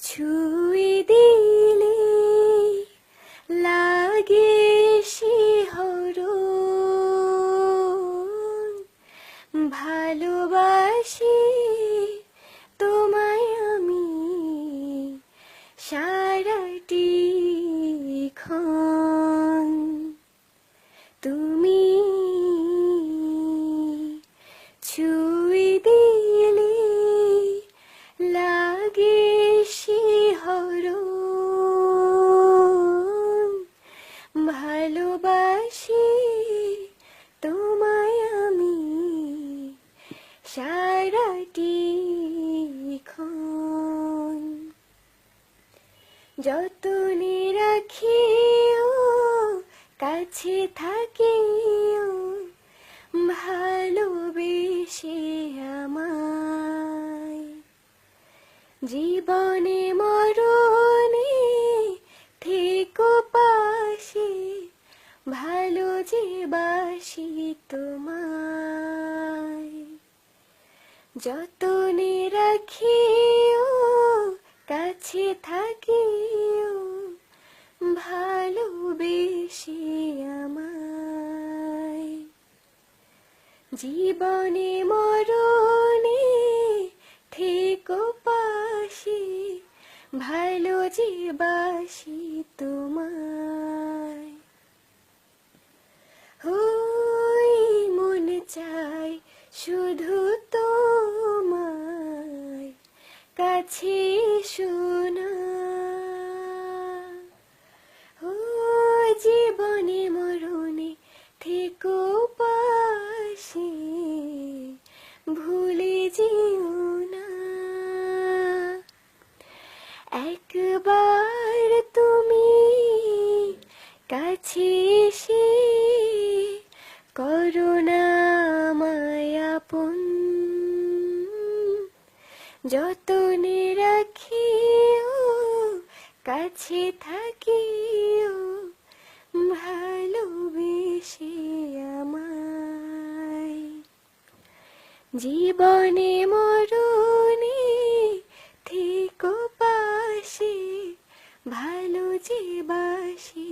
ছুঁয়ে দিলে লাগে ভালোবাসি তোমায় আমি সারাটি তুমি ছুঁয়ে দিলে লাগে শিহরণ ভালোবাসি তোমায় আমি সারাটি ক্ষণ যতনে রাখিও কাছে থাকিও ভালোবেসে আমায়। জীবনে মরণে থেকো পাশে, ভালো যে বাসি তোমায়। যতনে রাখিও কাছে থাকিও ভালোবেসে আমায়। জীবনে মরণে থেকো পাশে, ভালো যে বাসি তোমায়। ওই মন চাই শুধু তোমায়, কাছে শোনা একবার তুমি কাছে এসে করোনা মায়াপন যতনে রাখিও কাছে থাকিও ভালোবেসে আমায়। জীবনে মরণে ভালো যে বাসি